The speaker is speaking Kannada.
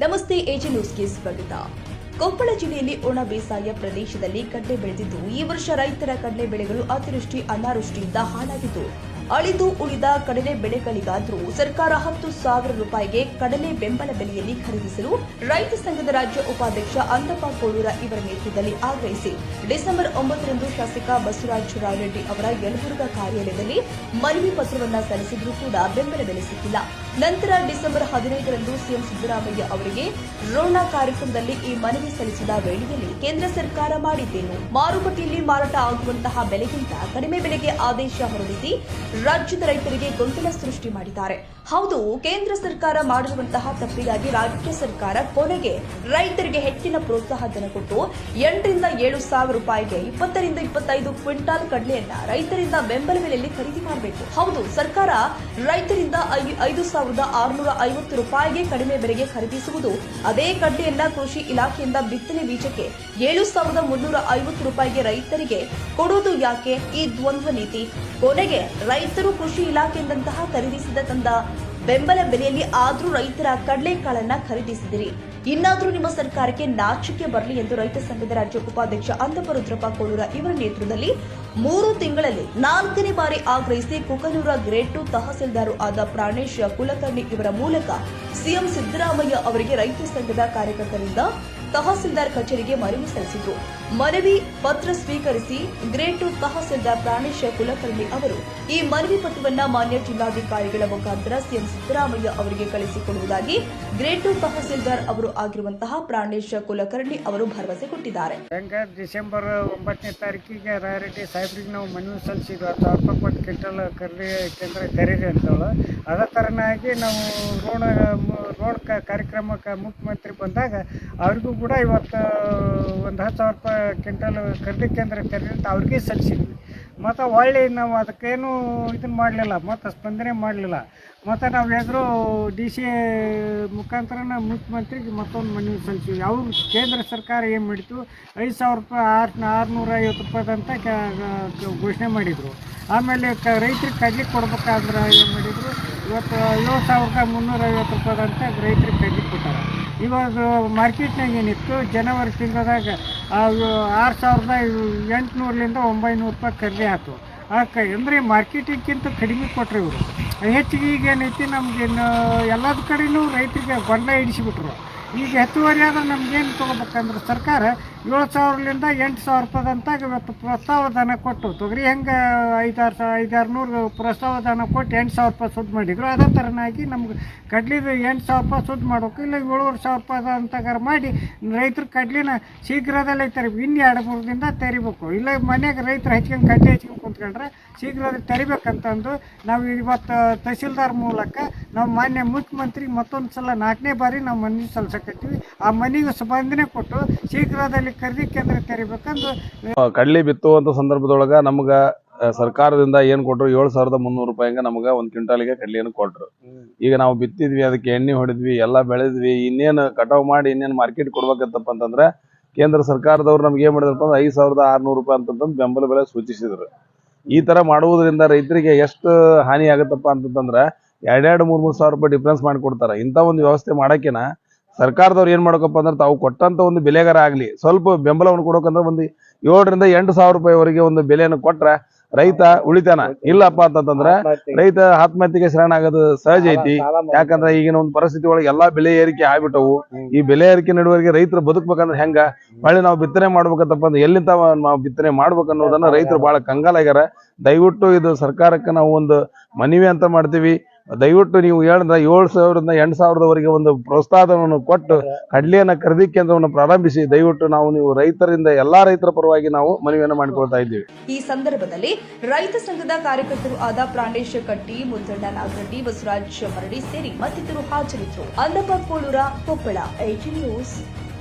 ನಮಸ್ತೆ ಎಜಿ ನ್ಯೂಸ್ಗೆ ಸ್ವಾಗತ. ಕೊಪ್ಪಳ ಜಿಲ್ಲೆಯಲ್ಲಿ ಒಣ ಬೇಸಾಯ ಪ್ರದೇಶದಲ್ಲಿ ಕಡಲೆ ಬೆಳೆದಿದ್ದು, ಈ ವರ್ಷ ರೈತರ ಕಡಲೆ ಬೆಳೆಗಳು ಅತಿವೃಷ್ಟಿ ಅನಾವೃಷ್ಟಿಯಿಂದ ಹಾಳಾಗಿದ್ದು, ಅಳಿದು ಉಳಿದ ಕಡಲೆ ಬೆಳೆಗಳಿಗಾದರೂ ಸರ್ಕಾರ ಹತ್ತು ಸಾವಿರ ರೂಪಾಯಿಗೆ ಕಡಲೆ ಬೆಂಬಲ ಬೆಲೆಯಲ್ಲಿ ಖರೀದಿಸಲು ರೈತ ಸಂಘದ ರಾಜ್ಯ ಉಪಾಧ್ಯಕ್ಷ ಅಂದಪ್ಪ ಕೋಳೂರ ಇವರ ನೇತೃತ್ವದಲ್ಲಿ ಆಗ್ರಹಿಸಿ, ಡಿಸೆಂಬರ್ ಒಂಬತ್ತರಂದು ಶಾಸಕ ಬಸವರಾಜ ರಾಯರೆಡ್ಡಿ ಅವರ ಯಲಬುರ್ಗಾ ಕಾರ್ಯಾಲಯದಲ್ಲಿ ಮನವಿ ಪತ್ರವನ್ನು ಸಲ್ಲಿಸಿದರೂ ಕೂಡ ಬೆಂಬಲ ಬೆಲೆ ಸಿಕ್ಕಿಲ್ಲ ನಂತರ ಡಿಸೆಂಬರ್ ಹದಿನೈದರಂದು ಸಿಎಂ ಸಿದ್ದರಾಮಯ್ಯ ಅವರಿಗೆ ರೋಣ ಕಾರ್ಯಕ್ರಮದಲ್ಲಿ ಈ ಮನವಿ ಸಲ್ಲಿಸಿದ ವೇಳೆಯಲ್ಲಿ ಕೇಂದ್ರ ಸರ್ಕಾರ ಮಾಡಿದ್ದೇನು? ಮಾರುಕಟ್ಟೆಯಲ್ಲಿ ಮಾರಾಟ ಆಗುವಂತಹ ಬೆಲೆಗಿಂತ ಕಡಿಮೆ ಬೆಲೆಗೆ ಆದೇಶ ಹೊರಡಿಸಿ ರಾಜ್ಯದ ರೈತರಿಗೆ ಗೊಂದಲ ಸೃಷ್ಟಿ ಮಾಡಿದ್ದಾರೆ. ಹೌದು, ಕೇಂದ್ರ ಸರ್ಕಾರ ಮಾಡಿರುವಂತಹ ತಪ್ಪಿಗಾಗಿ ರಾಜ್ಯ ಸರ್ಕಾರ ಕೊನೆಗೆ ರೈತರಿಗೆ ಹೆಚ್ಚಿನ ಪ್ರೋತ್ಸಾಹ ಧನ ಕೊಟ್ಟು ಎಂಟರಿಂದ ಏಳು ಸಾವಿರ ರೂಪಾಯಿಗೆ ಇಪ್ಪತ್ತರಿಂದ ಇಪ್ಪತ್ತೈದು ಕ್ವಿಂಟಾಲ್ ಕಡಲೆಯನ್ನ ರೈತರಿಂದ ಬೆಂಬಲ ಬೆಲೆಯಲ್ಲಿ ಖರೀದಿ ಮಾಡಬೇಕು. ಹೌದು, ಸರ್ಕಾರ ರೈತರಿಂದ ಐದು ಸಾವಿರದ ಆರುನೂರ ಐವತ್ತು ರೂಪಾಯಿಗೆ ಕಡಿಮೆ ಬೆಲೆಗೆ ಖರೀದಿಸುವುದು, ಅದೇ ಕಡ್ಲೆಯನ್ನ ಕೃಷಿ ಇಲಾಖೆಯಿಂದ ಬಿತ್ತನೆ ಬೀಜಕ್ಕೆ ಏಳು ಸಾವಿರದ ಮುನ್ನೂರ ಐವತ್ತು ರೂಪಾಯಿಗೆ ರೈತರಿಗೆ ಕೊಡುವುದು ಯಾಕೆ? ಈ ದ್ವಂದ್ವ ನೀತಿ. ಕೊನೆಗೆ ರೈತರು ಕೃಷಿ ಇಲಾಖೆಯಿಂದಂತಹ ಖರೀದಿಸಿದ ತಂದ ಬೆಂಬಲ ಬೆಲೆಯಲ್ಲಿ ಆದರೂ ರೈತರ ಕಡಲೆಕಾಳನ್ನ ಖರೀದಿಸಿದಿರಿ. ಇನ್ನಾದರೂ ನಿಮ್ಮ ಸರ್ಕಾರಕ್ಕೆ ನಾಚಿಕೆ ಬರಲಿ ಎಂದು ರೈತ ಸಂಘದ ರಾಜ್ಯ ಉಪಾಧ್ಯಕ್ಷ ಅಂತಪ್ಪ ರುದ್ರಪ್ಪ ಕೋಳೂರ ಇವರ ನೇತೃತ್ವದಲ್ಲಿ ಮೂರು ತಿಂಗಳಲ್ಲಿ ನಾಲ್ಕನೇ ಬಾರಿ ಆಗ್ರಹಿಸಿ ಕುಕನೂರ ಗ್ರೇಡ್ ಟು ತಹಸೀಲ್ದಾರ್ ಆದ ಪ್ರಾಣೇಶ್ ಕುಲಕರ್ಣಿ ಇವರ ಮೂಲಕ ಸಿಎಂ ಸಿದ್ದರಾಮಯ್ಯ ಅವರಿಗೆ ರೈತ ಸಂಘದ ಕಾರ್ಯಕರ್ತರಿಂದ ತಹಸೀಲ್ದಾರ್ ಕಚೇರಿಗೆ ಮನವಿ ಸಲ್ಲಿಸಿದ್ರು. ಮನವಿ ಪತ್ರ ಸ್ವೀಕರಿಸಿ ಗ್ರೇಟ್ ಟು ತಹಸೀಲ್ದಾರ್ ಪ್ರಾಣೇಶ ಕುಲಕರ್ಣಿ ಅವರು ಈ ಮನವಿ ಪತ್ರವನ್ನ ಮಾನ್ಯ ಜಿಲ್ಲಾಧಿಕಾರಿಗಳ ಮುಖಾಂತರ ಸಿಎಂ ಸಿದ್ದರಾಮಯ್ಯ ಅವರಿಗೆ ಕಳಿಸಿಕೊಡುವುದಾಗಿ ಗ್ರೇಟ್ ಟು ತಹಸೀಲ್ದಾರ್ ಅವರು ಆಗಿರುವಂತಹ ಪ್ರಾಣೇಶ ಕುಲಕರ್ಣಿ ಅವರು ಭರವಸೆ ಕೊಟ್ಟಿದ್ದಾರೆ. ಡಿಸೆಂಬರ್ ಒಂಬತ್ತನೇ ತಾರೀಕಿಗೆ ರಾಯರೆಡ್ಡಿ ಸಾಹೇಬ್ರಿಗೆ ನಾವು ಮನವಿ ಸಲ್ಲಿಸಿದ್ವಿ. ಅದೇ ಥರನಾಗಿ ನಾವು ರೋಣ ರೋಡ್ ಕಾರ್ಯಕ್ರಮಕ್ಕೆ ಮುಖ್ಯಮಂತ್ರಿ ಬಂದಾಗ ಅವ್ರಿಗೂ ಕೂಡ ಇವತ್ತು ಒಂದು ಹತ್ತು ಸಾವಿರ ರೂಪಾಯಿ ಕ್ವಿಂಟಲ್ ಖರೀದಿ ಕೇಂದ್ರ ಅಂತ ಅವ್ರಿಗೆ ಸಲ್ಲಿಸಿದ್ವಿ. ಮತ್ತು ಹೊಳ್ಳಿ ನಾವು ಅದಕ್ಕೇನು ಇದನ್ನು ಮಾಡಲಿಲ್ಲ, ಮತ್ತು ಸ್ಪಂದನೆ ಮಾಡಲಿಲ್ಲ. ಮತ್ತು ನಾವು ಎದುರು ಡಿ ಸಿ ಮುಖಾಂತರನ ಮುಖ್ಯಮಂತ್ರಿಗೆ ಮತ್ತೊಂದು ಮನವಿ ಸಲ್ಲಿಸಿದ್ವಿ. ಅವ್ರು ಕೇಂದ್ರ ಸರ್ಕಾರ ಏನು ಮಾಡಿತು ಐದು ಸಾವಿರ ರೂಪಾಯಿ ಆರು, ಆರುನೂರ ಐವತ್ತು ರೂಪಾಯಿದಂತ ಘೋಷಣೆ ಮಾಡಿದರು. ಆಮೇಲೆ ಕ, ರೈತರಿಗೆ ಕಡ್ಲಿ ಕೊಡ್ಬೇಕಾದ್ರೆ ಏನು ಮಾಡಿದರು? ಇವತ್ತು ಏಳು ಸಾವಿರದ ಮುನ್ನೂರೈವತ್ತು ರೂಪಾಯಿದಂತ ರೈತರಿಗೆ ಕಡ್ಲಿ ಕೊಟ್ಟಾರ. ಇವಾಗ ಮಾರ್ಕೆಟ್ನಾಗ ಏನಿತ್ತು? ಜನವರಿ ತಿಂಗಳದಾಗ ಆರು ಸಾವಿರದ ಎಂಟುನೂರಲಿಂದ ಒಂಬೈನೂರು ರೂಪಾಯಿ ಖರೀದಿ ಆಯ್ತು. ಆ ಕ, ಅಂದರೆ ಮಾರ್ಕೆಟಿಗಿಂತ ಕಡಿಮೆ ಕೊಟ್ಟರು ಇವರು. ಹೆಚ್ಚಿಗೆ ಈಗೇನೈತಿ ನಮಗೇನು ಎಲ್ಲದ ಕಡೆಯೂ ರೈತರಿಗೆ ಬಂಡ ಹಿಡಿಸಿಬಿಟ್ರು. ಈಗ ಹೆಚ್ಚುವರಿ ಆದ್ರೆ ನಮ್ಗೇನು ತೊಗೋಬೇಕಂದ್ರೆ ಸರ್ಕಾರ ಏಳು ಸಾವಿರಲಿಂದ ಎಂಟು ಸಾವಿರ ರೂಪಾಯಿದಂತ ಇವತ್ತು ಪ್ರಸ್ತಾವ ಧನ ಕೊಟ್ಟು ತೊಗರಿ ಹೆಂಗೆ ಐದಾರು ಸಾವಿರ ಐದಾರು ನೂರು ಪ್ರಸ್ತಾವ ಧನ ಕೊಟ್ಟು ಎಂಟು ಸಾವಿರ ರೂಪಾಯಿ ಸುದ್ದು ಮಾಡಿದ್ರು, ಅದೇ ಥರನಾಗಿ ನಮ್ಗೆ ಕಡ್ಲಿದು ಎಂಟು ಸಾವಿರ ರೂಪಾಯಿ ಸುದ್ದು ಮಾಡಬೇಕು ಇಲ್ಲ, ಏಳುವರೆ ಸಾವಿರ ರೂಪಾಯಿ ಅಂತಗಾರ ಮಾಡಿ ರೈತರು ಕಡ್ಲಿನ ಶೀಘ್ರದಲ್ಲೇ ತರಿಬೇಕು. ಇನ್ನು ಎರಡು ಮೂರು ದಿನದ ತೆರಿಬೇಕು. ಇಲ್ಲ ಮನೆಗೆ ರೈತರು ಹಚ್ಕೊಂಡು ಕಡ್ಲಿ ಹಚ್ಕೊಂಡು ಕುಂತ್ಕೊಂಡ್ರೆ ಶೀಘ್ರದಲ್ಲಿ ತೆರಿಬೇಕಂತಂದು ನಾವು ಇವತ್ತು ತಹಸೀಲ್ದಾರ್ ಮೂಲಕ ನಾವು ಮಾನ್ಯ ಮುಖ್ಯಮಂತ್ರಿ ಮತ್ತೊಂದು ಸಲ ನಾಲ್ಕನೇ ಬಾರಿ ನಾವು ಮನವಿ ಸಲ್ಲಿಸಕತ್ತೀವಿ. ಆ ಮನೆಗೆ ಸ್ಪಂದನೆ ಕೊಟ್ಟು ಶೀಘ್ರದಲ್ಲಿ ಖರೀದಿ ಕೇಂದ್ರ ತೆರಿಬೇಕಂದು ಕಡ್ಲಿ ಬಿತ್ತುವಂಥ ಸಂದರ್ಭದೊಳಗ ನಮ್ಗೆ ಸರ್ಕಾರದಿಂದ ಏನು ಕೊಟ್ರು ಏಳು ಸಾವಿರದ ಮುನ್ನೂರು ರೂಪಾಯಿಗೆ ನಮ್ಗೆ ಒಂದು ಕ್ವಿಂಟಾಲಿಗೆ ಕಡ್ಲಿಯನ್ನು ಕೊಟ್ರು. ಈಗ ನಾವು ಬಿತ್ತಿದ್ವಿ, ಅದಕ್ಕೆ ಎಣ್ಣೆ ಹೊಡೆದ್ವಿ, ಎಲ್ಲಾ ಬೆಳೆದ್ವಿ, ಇನ್ನೇನು ಕಟಾವ್ ಮಾಡಿ ಇನ್ನೇನು ಮಾರ್ಕೆಟ್ ಕೊಡ್ಬೇಕಂತಪ್ಪ ಅಂತಂದ್ರೆ ಕೇಂದ್ರ ಸರ್ಕಾರದವ್ರು ನಮ್ಗೆ ಏನ್ ಮಾಡಿದ್ರಪ್ಪ ಅಂದ್ರೆ ಐದು ಸಾವಿರದ ಆರ್ನೂರು ರೂಪಾಯಿ ಅಂತಂದು ಬೆಂಬಲ ಬೆಲೆ ಸೂಚಿಸಿದ್ರು. ಈ ತರ ಮಾಡುವುದರಿಂದ ರೈತರಿಗೆ ಎಷ್ಟು ಹಾನಿ ಆಗತ್ತಪ್ಪ ಅಂತಂದ್ರೆ ಎರಡೆರಡು ಮೂರ್ ಮೂರ್ ಸಾವಿರ ರೂಪಾಯಿ ಡಿಫ್ರೆನ್ಸ್ ಮಾಡಿ ಕೊಡ್ತಾರ. ಇಂಥ ಒಂದು ವ್ಯವಸ್ಥೆ ಮಾಡೋಕ್ಕಿನ ಸರ್ಕಾರದವ್ರು ಏನ್ ಮಾಡ್ಬೇಕಪ್ಪ ಅಂದ್ರೆ ತಾವು ಕೊಟ್ಟಂತ ಒಂದು ಬೆಲೆಗಾರ ಆಗ್ಲಿ, ಸ್ವಲ್ಪ ಬೆಂಬಲವನ್ನು ಕೊಡೋಕಂದ್ರೆ ಒಂದು ಏಳರಿಂದ ಎಂಟು ಸಾವಿರ ರೂಪಾಯಿವರೆಗೆ ಒಂದು ಬೆಲೆಯನ್ನು ಕೊಟ್ರೆ ರೈತ ಉಳಿತಾನ. ಇಲ್ಲಪ್ಪ ಅಂತಂದ್ರೆ ರೈತ ಆತ್ಮಹತ್ಯೆಗೆ ಶರಣ ಆಗೋದು ಸಹಜ ಐತಿ. ಯಾಕಂದ್ರೆ ಈಗಿನ ಒಂದು ಪರಿಸ್ಥಿತಿ ಒಳಗೆ ಎಲ್ಲಾ ಬೆಲೆ ಏರಿಕೆ ಆಗ್ಬಿಟ್ಟವು. ಈ ಬೆಲೆ ಏರಿಕೆ ನಡುವರಿಗೆ ರೈತರು ಬದುಕ್ಬೇಕಂದ್ರೆ ಹೆಂಗ? ಮಳೆ ನಾವು ಬಿತ್ತನೆ ಮಾಡ್ಬೇಕಂತಪ್ಪ ಅಂದ್ರೆ ಎಲ್ಲಿಂದ ನಾವು ಬಿತ್ತನೆ ಮಾಡ್ಬೇಕು ಅನ್ನೋದನ್ನ ರೈತರು ಬಹಳ ಕಂಗಾಲಾಗ್ಯಾರ ದಯವಿಟ್ಟು ಇದು ಸರ್ಕಾರಕ್ಕೆ ನಾವು ಒಂದು ಮನವಿ ಅಂತ ಮಾಡ್ತೀವಿ. ದಯವಿಟ್ಟು ನೀವು ಹೇಳಿದ ಏಳು ಸಾವಿರದಿಂದ ಎಂಟು ಸಾವಿರದವರೆಗೆ ಒಂದು ಪ್ರೋತ್ಸಾಹವನ್ನು ಕೊಟ್ಟು ಕಡ್ಲೆಯನ್ನು ಖರೀದಿ ಕೇಂದ್ರವನ್ನು ಪ್ರಾರಂಭಿಸಿ ದಯವಿಟ್ಟು ನಾವು ನೀವು ರೈತರಿಂದ ಎಲ್ಲಾ ರೈತರ ಪರವಾಗಿ ನಾವು ಮನವಿಯನ್ನು ಮಾಡಿಕೊಳ್ತಾ ಇದ್ದೀವಿ. ಈ ಸಂದರ್ಭದಲ್ಲಿ ರೈತ ಸಂಘದ ಕಾರ್ಯಕರ್ತರು ಆದ ಪ್ರಾಣೇಶ ಕಟ್ಟಿ ಮುದ್ದಣ್ಣ ನಾಗರಡ್ಡಿ ಬಸವರಾಜ್ ಮರಡಿ ಸೇರಿ ಮತ್ತಿತರರು ಹಾಜರಿದ್ದರು. Annappa Kolur Koppal AT news